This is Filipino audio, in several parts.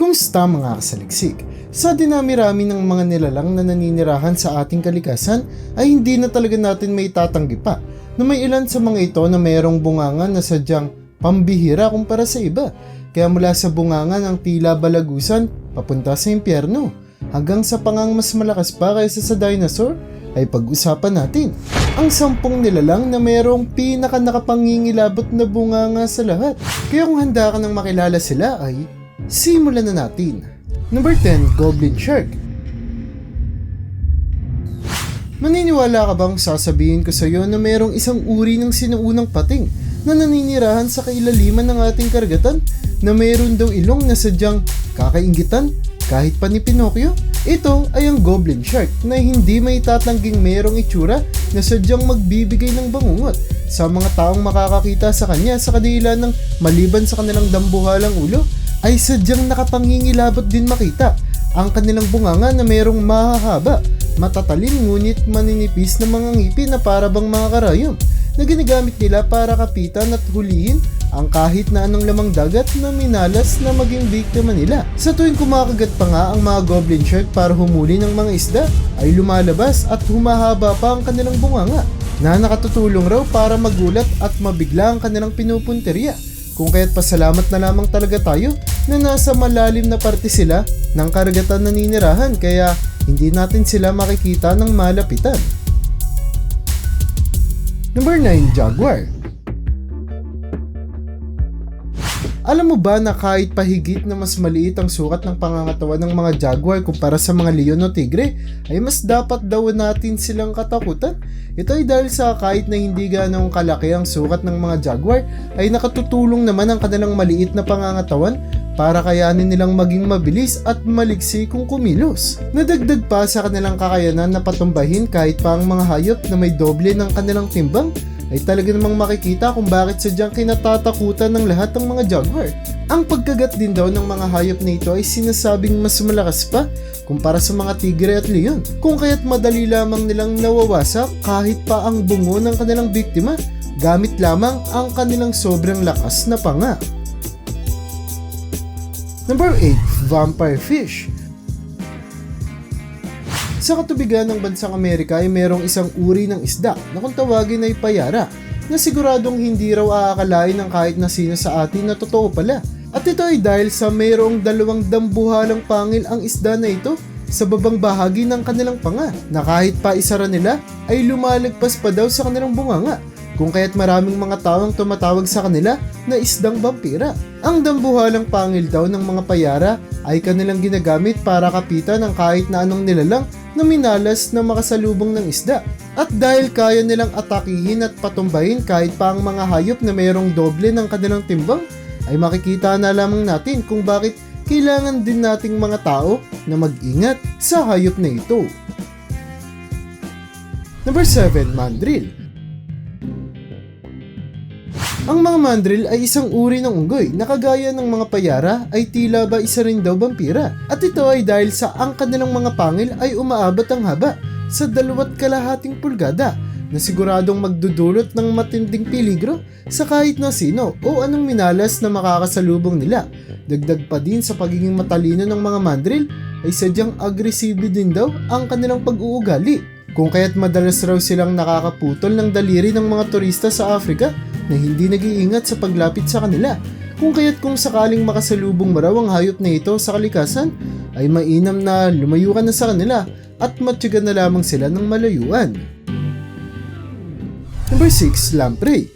Kumusta mga kasaliksik? Sa dinami-rami ng mga nilalang na naninirahan sa ating kalikasan ay hindi na talaga natin may tatanggi pa na may ilan sa mga ito na mayroong bunganga na sadyang pambihira kumpara sa iba. Kaya mula sa bunganga ng tila balagusan papunta sa impyerno hanggang sa pangang mas malakas pa kaysa sa dinosaur ay pag-usapan natin. Ang sampung nilalang na mayroong pinaka nakapangingilabot na bunganga sa lahat. Kaya kung handa ka nang makilala sila ay simulan na natin. Number 10, Goblin Shark. Maniniwala ka bang sasabihin ko sa iyo na mayroong isang uri ng sinuunang pating na naninirahan sa kailaliman ng ating karagatan na mayroon daw ilong na sadyang kakaingitan kahit pa ni Pinocchio? Ito ay ang Goblin Shark na hindi may tatangging mayroong itsura na sadyang magbibigay ng bangungot sa mga taong makakakita sa kanya sa kadila ng maliban sa kanilang dambuhalang ulo ay sadyang nakapangingilabot din makita ang kanilang bunganga na mayroong mahahaba, matatalim ngunit maninipis na mga ngipin na para bang mga karayom na ginagamit nila para kapitan at hulihin ang kahit na anong lamang dagat na minalas na maging biktima nila. Sa tuwing kumakagat pa nga ang mga goblin shark para humuli ng mga isda, ay lumalabas at humahaba pa ang kanilang bunganga na nakatutulong raw para magulat at mabigla ang kanilang pinupunteriya. Kung kaya't pasalamat na lamang talaga tayo na nasa malalim na parte sila ng karagatan na ninirahan kaya hindi natin sila makikita ng malapitan. Number 9, Jaguar. Alam mo ba na kahit pahigit na mas maliit ang sukat ng pangangatawan ng mga jaguar kumpara sa mga leon o tigre, ay mas dapat daw natin silang katakutan? Ito ay dahil sa kahit na hindi ganong kalaki ang sukat ng mga jaguar, ay nakatutulong naman ang kanilang maliit na pangangatawan para kayanin nilang maging mabilis at maliksi kung kumilos. Nadagdag pa sa kanilang kakayanan na patumbahin kahit pa ang mga hayop na may doble ng kanilang timbang ay talaga namang makikita kung bakit sadyang kinatatakutan ng lahat ng mga jaguar. Ang pagkagat din daw ng mga hayop na ito ay sinasabing mas malakas pa kumpara sa mga tigre at leon. Kung kaya't madali lamang nilang nawawasak kahit pa ang bungo ng kanilang biktima gamit lamang ang kanilang sobrang lakas na panga. Number 8, Vampire Fish. Sa katubigan ng bansang Amerika ay merong isang uri ng isda na kung tawagin ay payara na siguradong hindi raw aakalain ng kahit na sino sa atin na totoo pala. At ito ay dahil sa mayroong dalawang dambuhalang pangil ang isda na ito sa babang bahagi ng kanilang panga na kahit pa isara nila ay lumalagpas pa daw sa kanilang bunganga kung kaya't maraming mga taong tumatawag sa kanila na isdang vampira. Ang dambuhalang pangil daw ng mga payara ay kanilang ginagamit para kapitan ng kahit na anong nilalang na minalas na makasalubong ng isda. At dahil kaya nilang atakihin at patumbahin kahit pa ang mga hayop na mayroong doble ng kanilang timbang, ay makikita na lamang natin kung bakit kailangan din nating mga tao na mag-ingat sa hayop na ito. Number 7, Mandrill. Ang mga mandrill ay isang uri ng unggoy na kagaya ng mga payara ay tila ba isa rin daw vampira. At ito ay dahil sa ang kanilang mga pangil ay umaabot ang haba sa dalawat kalahating pulgada na siguradong magdudulot ng matinding peligro sa kahit na sino o anong minalas na makakasalubong nila. Dagdag pa din sa pagiging matalino ng mga mandrill ay sadyang agresibo din daw ang kanilang pag-uugali. Kung kaya't madalas raw silang nakakaputol ng daliri ng mga turista sa Africa na hindi nag-iingat sa paglapit sa kanila. Kung kaya't kung sakaling makasalubong mo raw ang hayop na ito sa kalikasan, ay mainam na lumayo ka na sa kanila at matyagan na lamang sila ng malayuan. Number 6, Lamprey.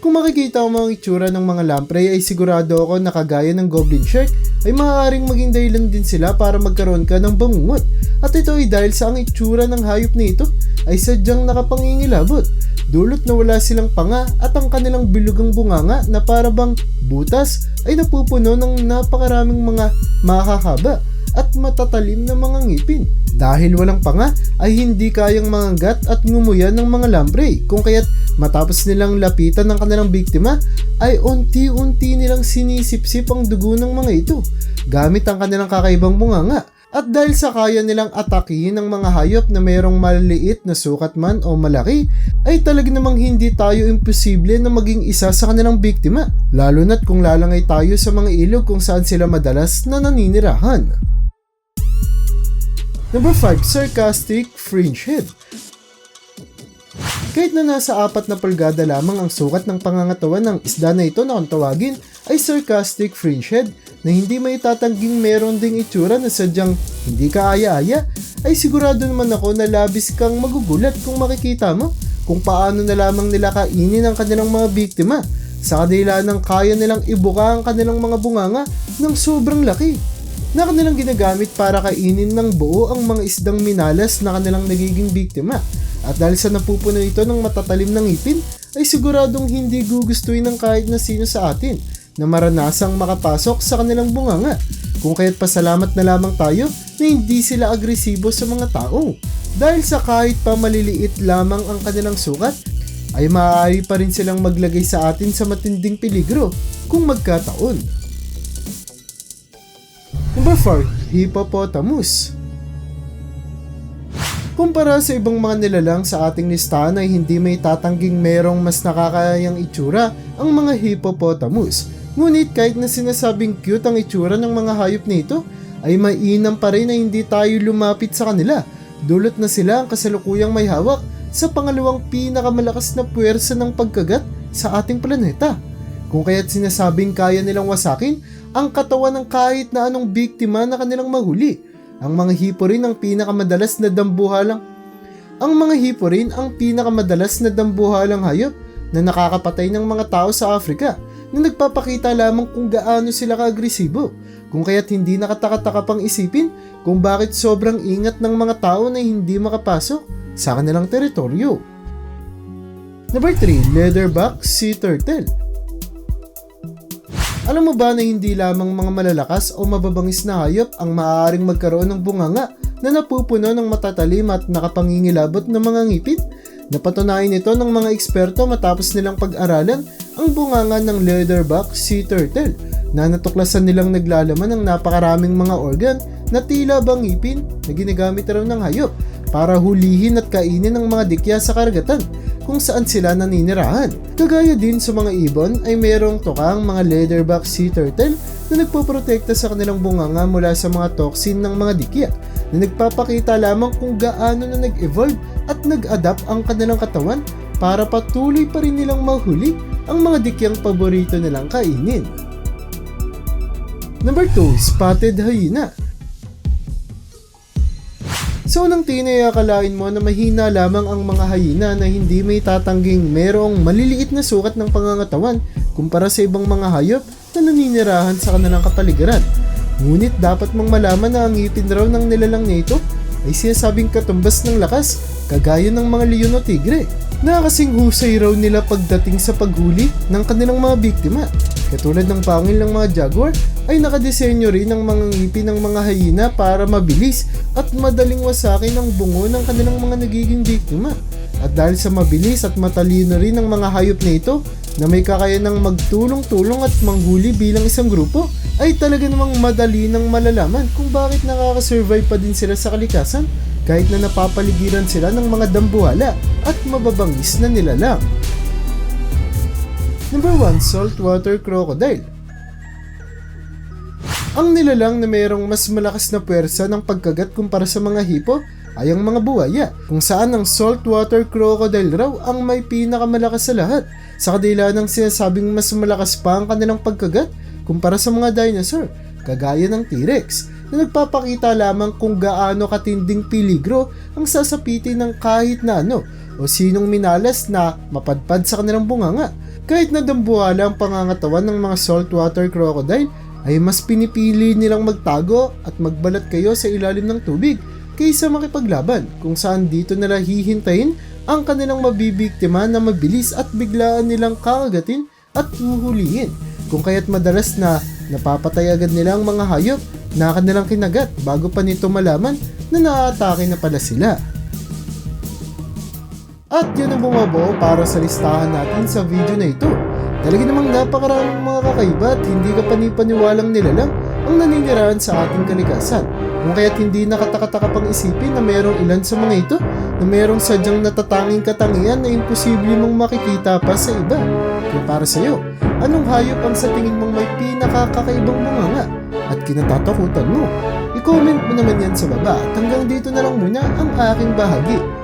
Kung makikita mo ang itsura ng mga lamprey ay sigurado ako na kagaya ng goblin shark ay maaaring maging dahilan din sila para magkaroon ka ng bangungot. At ito ay dahil sa ang itsura ng hayop na ito ay sadyang nakapangingilabot. Dulot na wala silang panga at ang kanilang bilugang bunganga na para bang butas ay napupuno ng napakaraming mga mahahaba at matatalim na mga ngipin. Dahil walang panga ay hindi kayang mangagat at ngumuya ng mga lamprey kung kaya't matapos nilang lapitan ng kanilang biktima ay unti-unti nilang sinisipsip ang dugo ng mga ito gamit ang kanilang kakaibang bunganga At dahil sa kaya nilang atakihin ng mga hayop na mayroong maliliit na sukat man o malaki, ay talaga namang hindi tayo imposible na maging isa sa kanilang biktima. Lalo na't kung lalangay tayo sa mga ilog kung saan sila madalas na naninirahan. Number 5. Sarcastic Fringe Head kahit na nasa apat na pulgada lamang ang sukat ng pangangatawan ng isda na ito na kung tawagin ay sarcastic fringe head na hindi may tatangging meron ding itsura na sadyang hindi ka aya-aya ay sigurado naman ako na labis kang magugulat kung makikita mo kung paano na lamang nila kainin ang kanilang mga biktima sa kanila ng kaya nilang ibuka ang kanilang mga bunganga ng sobrang laki na kanilang ginagamit para kainin ng buo ang mga isdang minalas na kanilang nagiging biktima. At dahil sa napupuno ito ng matatalim ng ngipin, ay siguradong hindi gugustuhin ng kahit na sino sa atin na maranasang makapasok sa kanilang bunganga. Kung kaya't pasalamat na lamang tayo na hindi sila agresibo sa mga tao. Dahil sa kahit pa maliliit lamang ang kanilang sukat, ay maaari pa rin silang maglagay sa atin sa matinding peligro kung magkataon. Number 4, Hippopotamus. Kumpara sa ibang mga nilalang sa ating listahan ay hindi may tatangging merong mas nakakayang itsura ang mga hippopotamus. Ngunit kahit na sinasabing cute ang itsura ng mga hayop nito, ay mainam pa rin na hindi tayo lumapit sa kanila. Dulot na sila ang kasalukuyang may hawak sa pangalawang pinakamalakas na puwersa ng pagkagat sa ating planeta. Kung kaya't sinasabing kaya nilang wasakin ang katawan ng kahit na anong biktima na kanilang mahuli. Ang mga hipo rin ang pinakamadalas na dambuhalang ang mga hipo rin ang pinakamadalas na dambuhalang hayop na nakakapatay ng mga tao sa Afrika na nagpapakita lamang kung gaano sila kaagresibo kung kaya't hindi nakatakataka pang isipin kung bakit sobrang ingat ng mga tao na hindi makapasok sa kanilang teritoryo. Number 3, Leatherback Sea Turtle alam mo ba na hindi lamang mga malalakas o mababangis na hayop ang maaaring magkaroon ng bunganga na napupuno ng matatalim at nakapangingilabot ng mga ngipin? Napatunayan ito ng mga eksperto matapos nilang pag-aralan ang bunganga ng leatherback sea turtle na natuklasan nilang naglalaman ng napakaraming mga organ na tila bang ngipin na ginagamit raw ng hayop para hulihin at kainin ng mga dikya sa karagatan kung saan sila naninirahan. Kagaya din sa mga ibon ay mayroong tukang mga leatherback sea turtle na nagpoprotekta sa kanilang bunganga mula sa mga toxin ng mga dikya na nagpapakita lamang kung gaano na nag-evolve at nag-adapt ang kanilang katawan para patuloy pa rin nilang mahuli ang mga dikyang paborito nilang kainin. Number 2, Spotted Hyena So nang tinay akalain mo na mahina lamang ang mga hayina na hindi may tatangging merong maliliit na sukat ng pangangatawan kumpara sa ibang mga hayop na naninirahan sa kanilang kapaligiran. Ngunit dapat mong malaman na ang ngipin raw ng nilalang nito ay sinasabing katumbas ng lakas kagaya ng mga leon o tigre. Nakakasing husay raw nila pagdating sa paghuli ng kanilang mga biktima. Katulad ng pangil ng mga jaguar ay nakadesenyo rin ng mga ngipin ng mga hyena para mabilis at madaling wasakin ang bungo ng kanilang mga nagiging biktima. At dahil sa mabilis at matalino rin ng mga hayop na ito na may kakayanang magtulong-tulong at manghuli bilang isang grupo, ay talaga namang madali nang malalaman kung bakit nakakasurvive pa din sila sa kalikasan kahit na napapaligiran sila ng mga dambuhala at mababangis na nilalang. Number 1, Saltwater Crocodile Ang nilalang na mayroong mas malakas na puwersa ng pagkagat kumpara sa mga hipo ay ang mga buwaya, kung saan ang saltwater crocodile raw ang may pinakamalakas sa lahat, sa kadila ng sinasabing mas malakas pa ang kanilang pagkagat kumpara sa mga dinosaur, kagaya ng T-Rex na nagpapakita lamang kung gaano katinding peligro ang sasapitin ng kahit na ano o sinong minalas na mapadpad sa kanilang bunganga. Kahit na dambuhala ang pangangatawan ng mga saltwater crocodile, ay mas pinipili nilang magtago at magbalat kayo sa ilalim ng tubig kaysa makipaglaban kung saan dito nila hihintayin ang kanilang mabibiktima na mabilis at biglaan nilang kakagatin at huhulihin kung kaya't madalas na napapatay agad nila ang mga hayop na kanilang kinagat bago pa nito malaman na naaatake na pala sila. At yun ang bumabuo para sa listahan natin sa video na ito. Talaga namang napakaraming mga kakaiba hindi ka panipaniwalang nilalang ang naninirahan sa ating kalikasan. Kung kaya't hindi nakatakataka pang isipin na mayroong ilan sa mga ito na mayroong sadyang natatanging katangian na imposible mong makikita pa sa iba. Kaya para sa'yo, anong hayop ang sa tingin mong may pinakakakaibang bunganga at kinatatakutan mo? I-comment mo naman yan sa baba at hanggang dito na lang muna ang aking bahagi.